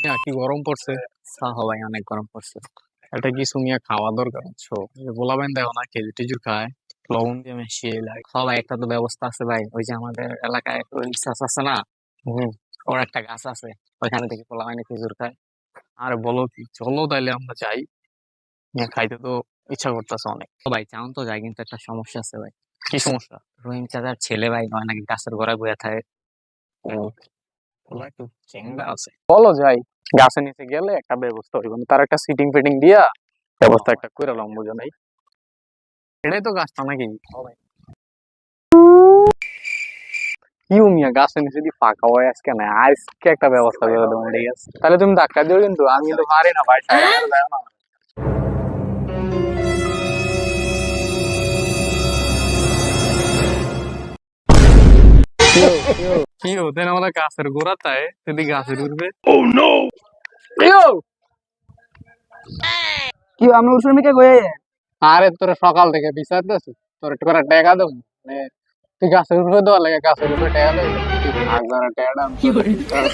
মিয়া, কি গরম পড়ছে? সাহ ভাই অনেক গরম পড়ছে। এটা কিছু মিয়া খাওয়া দরকার? বুঝছ গোলাবেন দেখো না খেজুর টেজুর খায় লবণ দিয়ে মিশিয়ে লাগে খাওয়া ভাই একটা তো ব্যবস্থা আছে ভাই। ওই যে আমাদের এলাকায় ওই আছে না? হুম। ওর একটা গাছ আছে ওইখানে থেকে পোলাবাইনে খেজুর খায়। আর বলো কি চলো তাইলে আমরা যাই। খাইতে তো ইচ্ছা করতেছে অনেক। ভাই চাউন তো যাই কিন্তু একটা সমস্যা আছে ভাই। কি সমস্যা? রহিম চাচার ছেলে ভাই নয় নাকি গাছের গোড়ায় বয়ে থাকে। বলো যাই। গাছের নিচে গেলে একটা ব্যবস্থা হইব তার একটা সিটিং ফিটিং দিয়া ব্যবস্থা একটা করে লাম বুঝো নাই? এটাই তো গাছটা নাকি? কি ফাঁকা হয় আজকে একটা ব্যবস্থা করে দেবো, ঠিক তাহলে তুমি ধাক্কা দিও কিন্তু, আমি কিন্তু পারি না ভাই কি হতেন আমাদের গাছের গোড়াটায় যদি গাছের উঠবে কি আমি উৎসমিকে গয়ে আরে তোর সকাল থেকে বিচার দিছি তোর একটু করে টেকা দেবো। মানে তুই গাছের উপরে দেওয়ার লাগে গাছের উপরে টেকা দেবো। কি টাকা